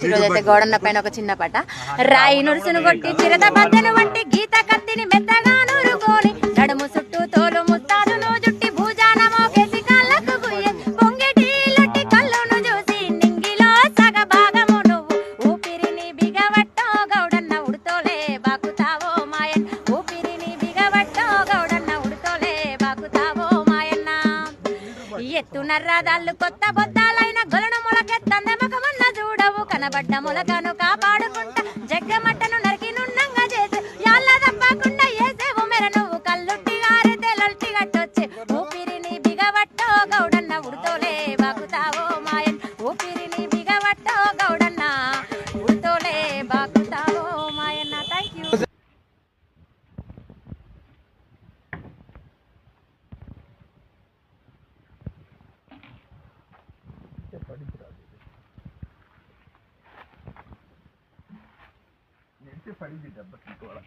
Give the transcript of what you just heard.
ఈరోజు అయితే గోడన్న పైన ఒక చిన్న పాట. రాయి నుడుసును కొట్టి చిరత బద్దెను వంటి గీత కత్తిని మెత్తగా నూరుకొని నడుము చుట్టూ తోలు ముస్తాదును జుట్టి భూజాన మోగేసి కాళ్ళకు గుయ్య పొంగిటి లొట్టి కళ్ళును చూసి నింగిలో సగ భాగము నువ్వు ఊపిరిని బిగవట్టో గౌడన్న ఉడుతోలే బాకుతావో మాయన్ ఊపిరిని బిగవట్టో గౌడన్న ఉడుతోలే బాకుతావో మాయన్న. ఎత్తు నర్రాదాళ్ళు కొత్త బొద్దాలైన కనబడ్డ మొలకను కాపాడుకుంటా జగ్గమట్టను నరికి నున్నంగా చేసి యాళ్ళ తప్పకుండా ఏసేవు మెర నువ్వు కల్లుట్టి గారితే లొల్టి గట్టొచ్చి ఊపిరిని బిగవట్టో గౌడన్న ఉడుతోలే బాకుతావో మాయన్. ఊపిరిని బిగవట్టో గౌడన్న ఉడుతోలే బాకుతావో మాయన్న. Thank you que fari de dabba kan tsoron